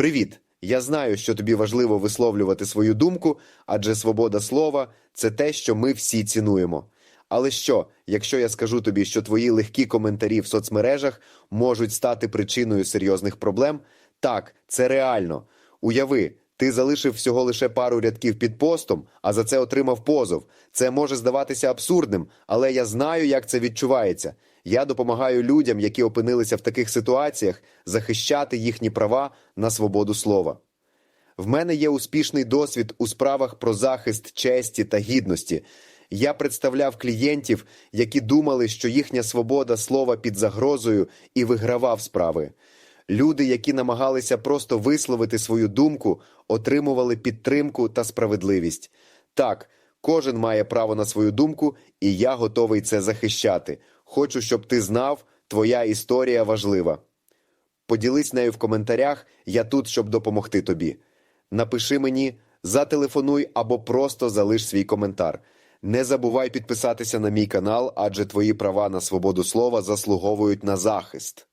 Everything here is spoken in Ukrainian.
Привіт! Я знаю, що тобі важливо висловлювати свою думку, адже свобода слова це те, що ми всі цінуємо. Але що, якщо я скажу тобі, що твої легкі коментарі в соцмережах можуть стати причиною серйозних проблем? Так, це реально. Уяви, ти залишив всього лише пару рядків під постом, а за це отримав позов. Це може здаватися абсурдним, але я знаю, як це відчувається. Я допомагаю людям, які опинилися в таких ситуаціях, захищати їхні права на свободу слова. В мене є успішний досвід у справах про захист честі та гідності. Я представляв клієнтів, які думали, що їхня свобода слова під загрозою, і вигравав справи. Люди, які намагалися просто висловити свою думку, отримували підтримку та справедливість. Так, кожен має право на свою думку, і я готовий це захищати. Хочу, щоб ти знав, твоя історія важлива. Поділись нею в коментарях, я тут, щоб допомогти тобі. Напиши мені, зателефонуй або просто залиш свій коментар. Не забувай підписатися на мій канал, адже твої права на свободу слова заслуговують на захист.